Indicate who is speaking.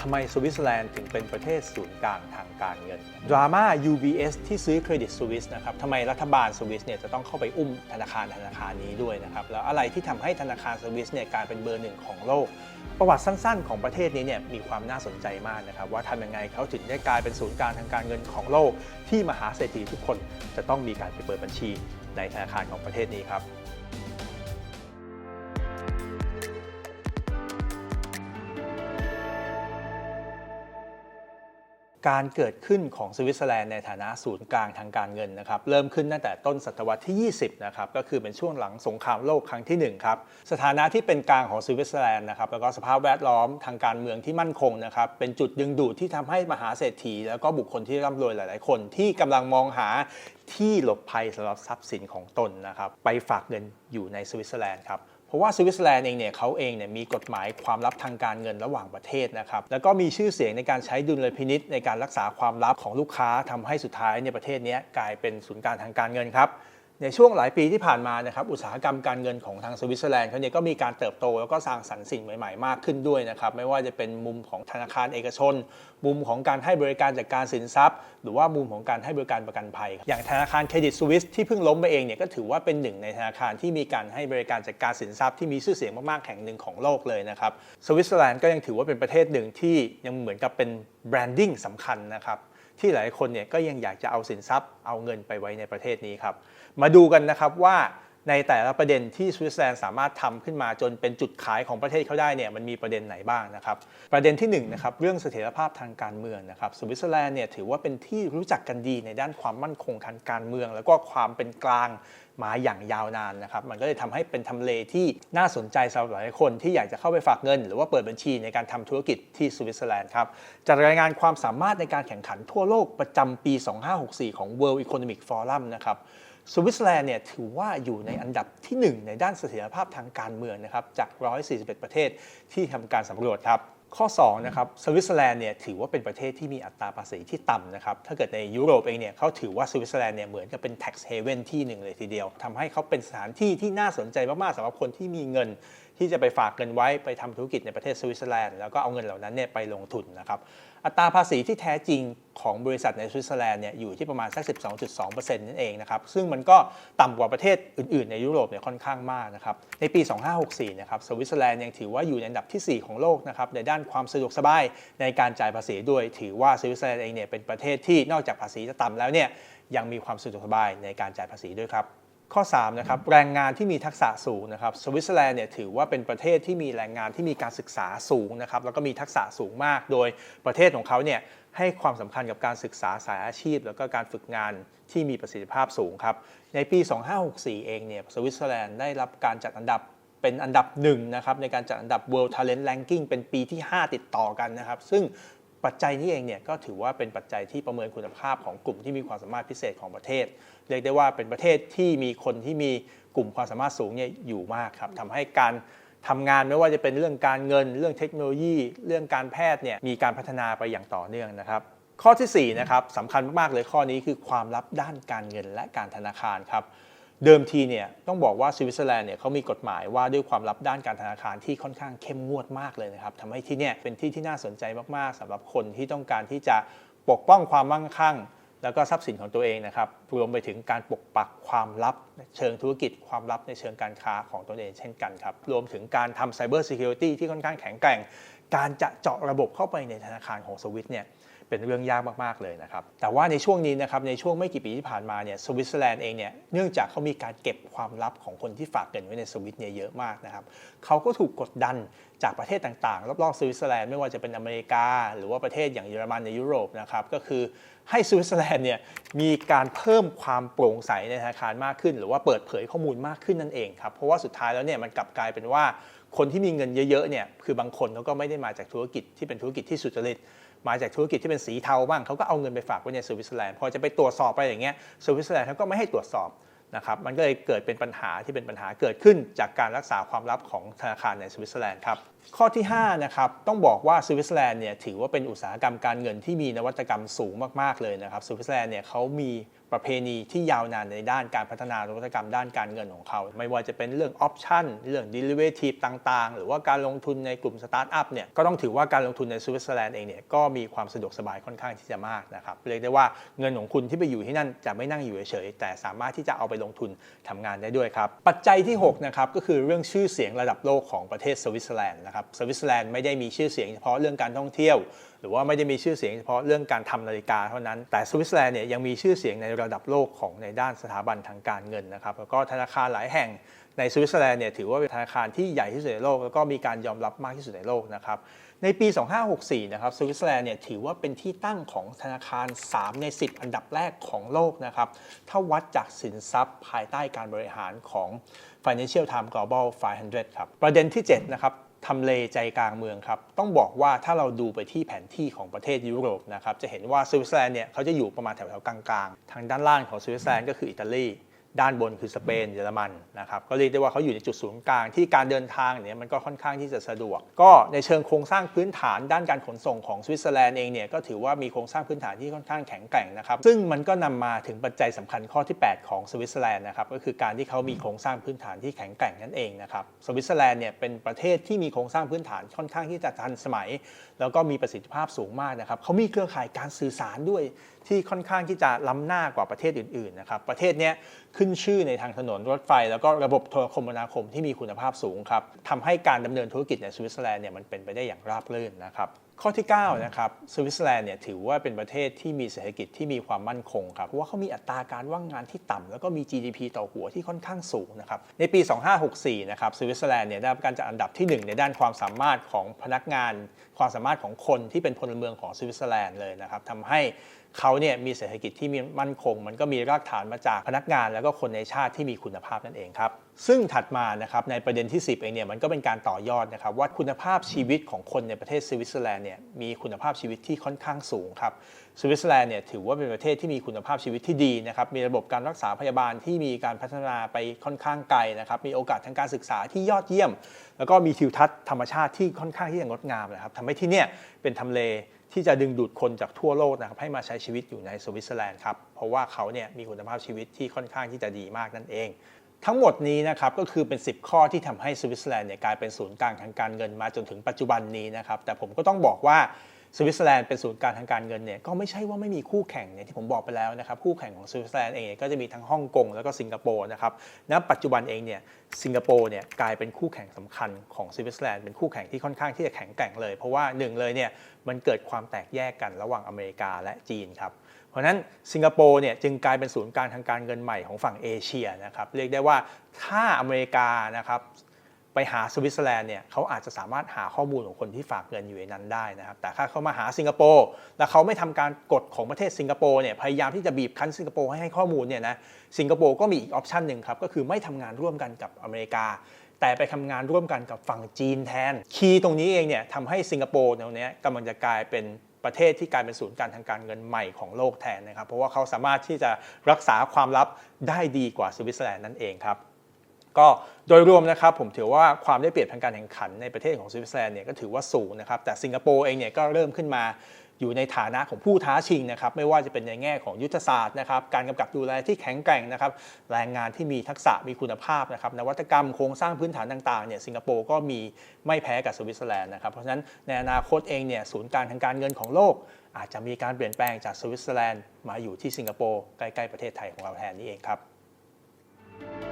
Speaker 1: ทำไมสวิตเซอร์แลนด์ถึงเป็นประเทศศูนย์กลางทางการเงิน ดราม่า UBS ที่ซื้อเครดิตสวิสนะครับทำไมรัฐบาลสวิสเนี่ยจะต้องเข้าไปอุ้มธนาคารธนาคารนี้ด้วยนะครับ แล้วอะไรที่ทำให้ธนาคารสวิสเนี่ยกลายเป็นเบอร์หนึ่งของโลก ประวัติสั้นๆ ของประเทศนี้เนี่ยมีความน่าสนใจมากนะครับ ว่าทำยังไงเขาถึงได้กลายเป็นศูนย์กลางทางการเงินของโลก ที่มหาเศรษฐีทุกคนจะต้องมีการไปเปิดบัญชีในธนาคารของประเทศนี้ครับ การเกิดขึ้นของสวิตเซอร์แลนด์ในฐานะศูนย์กลางทางการเงินนะครับเริ่มขึ้นตั้งแต่ต้นศตวรรษที่ 20 นะครับก็คือเป็นช่วงหลังสงครามโลกครั้งที่ 1 ครับสถานะที่เป็นกลางของสวิตเซอร์แลนด์นะครับแล้วก็สภาพแวดล้อมทางการเมืองที่มั่นคงนะครับเป็นจุดดึงดูดที่ทำให้มหาเศรษฐี แล้วก็บุคคลที่ร่ำรวยหลาย ๆ คนที่กำลังมองหาที่หลบภัยสำหรับทรัพย์สินของตนนะครับไปฝากเงินอยู่ในสวิตเซอร์แลนด์ครับ เพราะว่าสวิตเซอร์แลนด์เองเนี่ยเขาเองเนี่ยมีกฎหมายความลับทางการเงินระหว่างประเทศนะครับแล้วก็มีชื่อเสียงในการใช้ดุลยพินิษในการรักษาความลับของลูกค้าทำให้สุดท้ายในประเทศนี้กลายเป็นศูนย์กลางทางการเงินครับ ในช่วงหลายปีที่ผ่านมานะครับอุตสาหกรรมการเงินของทางสวิตเซอร์แลนด์เขาเนี่ยก็มีการเติบโตแล้วก็สร้างสรรค์สิ่งใหม่ ๆ มากขึ้นด้วยนะครับไม่ว่าจะเป็นมุมของธนาคารเอกชน มุมของการให้บริการจัดการสินทรัพย์ หรือว่ามุมของการให้บริการประกันภัย อย่างธนาคารเครดิตสวิสที่เพิ่งล้มไปเองเนี่ยก็ถือว่าเป็นหนึ่งในธนาคารที่มีการให้บริการจัดการสินทรัพย์ที่มีชื่อเสียงมากๆแห่งหนึ่งของโลกเลยนะครับสวิตเซอร์แลนด์ก็ยังถือว่าเป็นประเทศหนึ่งที่ยังเหมือนกับเป็นแบรนดิ้งสำคัญนะครับที่หลายคนเนี่ยก็ยังอยากจะเอาสินทรัพย์เอาเงินไปไว้ในประเทศนี้ครับ มาดูกันนะครับว่าในแต่ละประเด็นที่สวิตเซอร์แลนด์สามารถทำขึ้นมาจนเป็นจุดขายของประเทศเขาได้เนี่ยมันมีประเด็นไหนบ้างนะครับประเด็นที่1นงนะครับเรื่องเสถียรภาพทางการเมืองนะครับสวิตเซอร์แลนด์เนี่ยถือว่าเป็นที่รู้จักกันดีในด้านความมั่นคงทางการเมือง แล้วก็ความเป็นกลางมาอย่างยาวนานนะครับมันก็เลยทำให้เป็นทำเลที่น่าสนใจสำหรับหลายคนที่อยากจะเข้าไปฝากเงิน หรือว่าเปิดบัญชีในการทำธุรกิจที่สวิตเซอร์แลนด์ครับจากรายงานความสามารถในการแข่งขันทั่วโลกประจำปี 2564 ของ World Economic Forum นะครับ สวิตเซอร์แลนด์เนี่ยถือว่าอยู่ในอันดับที่ 1 ในด้านเสถียรภาพทางการเมืองนะครับจาก 141 ประเทศที่ทำการสำรวจครับข้อ2นะครับสวิตเซอร์แลนด์เนี่ยถือว่าเป็นประเทศที่มีอัตราภาษีที่ต่ำนะครับถ้าเกิดในยุโรปเองเนี่ยเขาถือว่าสวิตเซอร์แลนด์เนี่ยเหมือนกับเป็น tax haven ที่หนึ่งเลยทีเดียวทำให้เขาเป็นสถานที่ที่น่าสนใจมากๆสำหรับคนที่มีเงิน ที่จะไปฝากเงินไว้ไปทำธุรกิจในประเทศสวิตเซอร์แลนด์แล้วก็เอาเงินเหล่านั้นเนี่ยไปลงทุนนะครับอัตราภาษีที่แท้จริงของบริษัทในสวิตเซอร์แลนด์เนี่ยอยู่ที่ประมาณสัก 12.2%นั่นเองนะครับซึ่งมันก็ต่ำกว่าประเทศอื่น ๆ ในยุโรปเนี่ยค่อนข้างมากนะครับในปี 2564 นะครับสวิตเซอร์แลนด์ยังถือว่าอยู่ในอันดับทีสี่4 ของโลกนะครับในด้านความสะดวกสบายในการจ่ายภาษีด้วย ถือว่าสวิตเซอร์แลนด์เองเนี่ยเป็นประเทศที่นอกจากภาษีจะต่ำแล้วเนี่ยยังมีความสะดวกสบายในการจ่ายภาษีด้วยครับ ข้อ3นะครับแรงงานที่มีทักษะสูงนะครับสวิตเซอร์แลนด์เนี่ยถือว่าเป็นประเทศที่มีแรงงานที่มีการศึกษาสูงนะครับแล้วก็มีทักษะสูงมาก โดยประเทศของเขาเนี่ยให้ความสำคัญกับการศึกษาสายอาชีพ แล้วก็การฝึกงานที่มีประสิทธิภาพสูงครับในปี 2564 เองเนี่ยสวิตเซอร์แลนด์ได้รับการจัดอันดับเป็นอันดับหนึ่งนะครับในการจัดอันดับ World Talent Ranking เป็นปีที่ 5 ติดต่อกันนะครับ ซึ่ง ปัจจัยนี้เองเนี่ยก็ถือว่าเป็นปัจจัยที่ประเมินคุณภาพของกลุ่มที่มีความสามารถพิเศษของประเทศ เรียกได้ว่าเป็นประเทศที่มีคนที่มีกลุ่มความสามารถสูงเนี่ยอยู่มากครับทำให้การทำงานไม่ว่าจะเป็นเรื่องการเงิน เรื่องเทคโนโลยี เรื่องการแพทย์เนี่ยมีการพัฒนาไปอย่างต่อเนื่องนะครับข้อที่4นะครับสำคัญมากๆเลยข้อนี้คือความลับด้านการเงินและการธนาคารครับ เดิมทีเนี่ยต้องบอกว่าสวิตเซอร์แลนด์เนี่ยเขามีกฎหมายว่าด้วยความลับด้านการธนาคารที่ค่อนข้างเข้มงวดมากเลยนะครับทำให้ที่เนี่ยเป็นที่ที่น่าสนใจมากๆสำหรับคนที่ต้องการที่จะปกป้องความมั่งคั่ง แล้วก็ทรัพย์สินของตัวเองนะครับรวมไปถึงการปกปักความลับเชิงธุรกิจ ความลับในเชิงการค้าของตนเองเช่นกันครับรวมถึงการทำไซเบอร์ซิเคียวริตี้ที่ค่อนข้างแข็งแกร่ง การจะเจาะระบบเข้าไปในธนาคารของสวิตเนี่ย เป็นเรื่องยากมากๆเลยนะครับ แต่ว่าในช่วงนี้นะครับในช่วงไม่กี่ปีที่ผ่านมาเนี่ยสวิตเซอร์แลนด์เองเนี่ยเนื่องจากเขามีการเก็บความลับของคนที่ฝากเงินไว้ในสวิตเนี่ยเยอะมากนะครับเขาก็ถูกกดดันจากประเทศต่างๆ รอบๆสวิตเซอร์แลนด์ไม่ว่าจะเป็นอเมริกา หรือว่าประเทศอย่างเยอรมันในยุโรปนะครับก็คือให้สวิตเซอร์แลนด์เนี่ยมีการเพิ่มความโปร่งใสในธนาคารมากขึ้น หรือว่าเปิดเผยข้อมูลมากขึ้นนั่นเองครับเพราะว่าสุดท้ายแล้วเนี่ยมันกลับกลายเป็นว่าคนที่มีเงินเยอะๆเนี่ยคือบางคนเขาก็ไม่ได้มาจากธุรกิจที่เป็นธุรกิจที่สุจริต มาจากธุรกิจที่เป็นสีเทาบ้างเขาก็เอาเงินไปฝากไว้ในสวิตเซอร์แลนด์พอจะไปตรวจสอบไปอย่างเงี้ยสวิตเซอร์แลนด์เขาก็ไม่ให้ตรวจสอบนะครับมันก็เลยเกิดเป็นปัญหาที่เป็นปัญหาเกิดขึ้นจากการรักษาความลับของธนาคารในสวิตเซอร์แลนด์ครับข้อที่5นะครับต้องบอกว่าสวิตเซอร์แลนด์เนี่ยถือว่าเป็นอุตสาหกรรมการเงินที่มีนวัตกรรมสูงมากๆเลยนะครับสวิตเซอร์แลนด์เนี่ยเขามี ประเพณีที่ยาวนานในด้านการพัฒนานวัตกรรมด้านการเงินของเขา ไม่ว่าจะเป็นเรื่องออปชันเรื่อง derivative ต่างๆ หรือว่าการลงทุนในกลุ่มสตาร์ทอัพเนี่ยก็ต้องถือว่าการลงทุนในสวิตเซอร์แลนด์เองเนี่ยก็มีความสะดวกสบายค่อนข้างที่จะมากนะครับเรียกได้ว่าเงินของคุณที่ไปอยู่ที่นั่นจะไม่นั่งอยู่เฉยๆแต่สามารถที่จะเอาไปลงทุนทำงานได้ด้วยครับปัจจัยที่6นะครับก็คือเรื่องชื่อเสียงระดับโลกของประเทศสวิตเซอร์แลนด์นะครับสวิตเซอร์แลนด์ไม่ได้มีชื่อเสียงเฉพาะเรื่องการท่องเที่ยวหรือว่าไม่ได้มีชื่อเสียงเฉพาะเรื่องการทำนาฬิกาเท่านั้น แต่สวิตเซอร์แลนด์เนี่ยยังมีชื่อเสียงในระดับโลกของในด้านสถาบันทางการเงินนะครับแล้วก็ธนาคารหลายแห่งในสวิตเซอร์แลนด์เนี่ยถือว่าเป็นธนาคารที่ใหญ่ที่สุดในโลก แล้วก็มีการยอมรับมากที่สุดในโลกนะครับในปี 2564 นะครับสวิตเซอร์แลนด์เนี่ยถือว่าเป็นที่ตั้งของธนาคาร 3 ใน 10 อันดับแรกของโลกนะครับถ้าวัดจากสินทรัพย์ภายใต้การบริหารของ Financial Times Global 500 ครับ ประเด็นที่ 7 นะครับ ทำเลใจกลางเมืองครับ ต้องบอกว่าถ้าเราดูไปที่แผนที่ของประเทศยุโรปนะครับ จะเห็นว่าสวิตเซอร์แลนด์เนี่ยเขาจะอยู่ประมาณแถวๆกลางๆ ทางด้านล่างของสวิตเซอร์แลนด์ก็คืออิตาลี ด้านบนคือสเปนเยอรมันนะครับก็เรียกได้ว่าเขาอยู่ในจุดศูนย์กลางที่การเดินทางเนี่ยมันก็ค่อนข้างที่จะสะดวก ก็ในเชิงโครงสร้างพื้นฐานด้านการขนส่งของสวิตเซอร์แลนด์เองเนี่ยก็ถือว่ามีโครงสร้างพื้นฐานที่ค่อนข้างแข็งแกร่งนะครับซึ่งมันก็นำมาถึงปัจจัยสำคัญข้อที่ 8 ของสวิตเซอร์แลนด์นะครับก็คือการที่เขามีโครงสร้างพื้นฐานที่แข็งแกร่งนั่นเองนะครับสวิตเซอร์แลนด์เนี่ยเป็นประเทศที่มีโครงสร้างพื้นฐานค่อนข้างที่จะทันสมัย แล้วก็มีประสิทธิภาพสูงมากนะครับเขามีเครือข่ายการสื่อสารด้วยที่ค่อนข้างที่จะล้ำหน้ากว่าประเทศอื่นๆนะครับประเทศเนี้ย ขึ้นชื่อในทางถนนรถไฟ แล้วก็ระบบโทรคมนาคมที่มีคุณภาพสูงครับทำให้การดำเนินธุรกิจในสวิตเซอร์แลนด์เนี่ยมันเป็นไปได้อย่างราบรื่นนะครับ ข้อที่9นะครับสวิตเซอร์แลนด์เนี่ยถือว่าเป็นประเทศที่มีเศรษฐกิจที่มีความมั่นคงครับเพราะว่าเขามีอัตราการว่างงานที่ต่ำแล้วก็มี GDP ต่อหัวที่ค่อนข้างสูงนะครับในปี 2564นะครับสวิตเซอร์แลนด์เนี่ยได้รับการจัดอันดับที่ 1 ในด้านความสามารถของพนักงาน ความสามารถของคนที่เป็นพลเมืองของสวิตเซอร์แลนด์เลยนะครับทำให้เขาเนี่ยมีเศรษฐกิจที่มีมั่นคง มันก็มีรากฐานมาจากพนักงาน แล้วก็คนในชาติที่มีคุณภาพนั่นเองครับ ซึ่งถัดมานะครับในประเด็นที่ 10 เองเนี่ยมันก็เป็นการต่อยอดนะครับว่าคุณภาพชีวิตของคนในประเทศสวิตเซอร์แลนด์เนี่ยมีคุณภาพชีวิตที่ค่อนข้างสูงครับสวิตเซอร์แลนด์เนี่ยถือว่าเป็นประเทศที่มีคุณภาพชีวิตที่ดีนะครับมีระบบการรักษาพยาบาลที่มีการพัฒนาไปค่อนข้างไกลนะครับมีโอกาสทางการศึกษาที่ยอดเยี่ยม แล้วก็มีทิวทัศน์ธรรมชาติที่ค่อนข้างที่จะงดงามนะครับทำให้ที่เนี่ยเป็นทำเลที่จะดึงดูดคนจากทั่วโลกนะครับให้มาใช้ชีวิตอยู่ในสวิตเซอร์แลนด์ครับเพราะว่าเขาเนี่ยมีคุณภาพชีวิตที่ค่อนข้างที่จะดีมากนั่นเอง ทั้งหมดนี้นะครับก็คือเป็น 10 ข้อที่ทำให้สวิตเซอร์แลนด์เนี่ยกลายเป็นศูนย์กลางทางการเงินมาจนถึงปัจจุบันนี้นะครับแต่ผมก็ต้องบอกว่าสวิตเซอร์แลนด์เป็นศูนย์กลางทางการเงินเนี่ยก็ไม่ใช่ว่าไม่มีคู่แข่งเนี่ยที่ผมบอกไปแล้วนะครับคู่แข่งของสวิตเซอร์แลนด์เองเก็จะมีทั้งฮ่องกงแล้วก็สิงคโปร์นะครับณปัจจุบันเองเนี่ยสิงคโปร์เนี่ยกลายเป็นคู่แข่งสำคัญของสวิตเซอร์แลนด์เป็นคู่แข่งที่ค่อนข้างที่จะแข็งแกร่งเลย เพราะว่าหนึ่งเลยเนี่ยมันเกิดความแตกแยกกันระหว่างอเมริกาและจีนครับ ราะนั้นสิงคโปร์เนี่ยจึงกลายเป็นศูนย์กลางทางการเงินใหม่ของฝั่งเอเชียนะครับเรียกได้ว่าถ้าอเมริกานะครับไปหาสวิตเซอร์แลนด์เนี่ยเขาอาจจะสามารถหาข้อมูลของคนที่ฝากเงินอยู่ในนั้นได้นะครับแต่ถ้าเขามาหาสิงคโปร์แล้วเขาไม่ทำการกฎของประเทศสิงคโปร์เนี่ยพยายามที่จะบีบคั้นสิงคโปร์ให้ให้ข้อมูลเนี่ยนะสิงคโปร์ก็มีอีกออปชันหนึ่งครับก็คือไม่ทำงานร่วมกันกับอเมริกา แต่ไปทำงานร่วมกันกับฝั่งจีนแทน คีย์ตรงนี้เองเนี่ยทำให้สิงคโปร์ตรงนี้กำลังจะกลายเป็น ประเทศที่กลายเป็นศูนย์การทางการเงินใหม่ของโลกแทนนะครับ เพราะว่าเขาสามารถที่จะรักษาความลับได้ดีกว่าสวิตเซอร์แลนด์นั่นเองครับก็โดยรวมนะครับผมถือว่าความได้เปรียบทางการแข่งขันในประเทศของสวิตเซอร์แลนด์เนี่ยก็ถือว่าสูงนะครับแต่สิงคโปร์เองเนี่ยก็เริ่มขึ้นมา อยู่ในฐานะของผู้ท้าชิงนะครับไม่ว่าจะเป็นในแง่ของยุทธศาสตร์นะครับการกำกับดูแลที่แข็งแกร่งนะครับแรงงานที่มีทักษะมีคุณภาพนะครับนวัตกรรมโครงสร้างพื้นฐานต่างๆเนี่ยสิงคโปร์ก็มีไม่แพ้กับสวิตเซอร์แลนด์นะครับเพราะฉะนั้นในอนาคตเองเนี่ยศูนย์การทางการเงินของโลก อาจจะมีการเปลี่ยนแปลงจากสวิตเซอร์แลนด์มาอยู่ที่สิงคโปร์ใกล้ๆประเทศไทยของเราแทนนี่เองครับ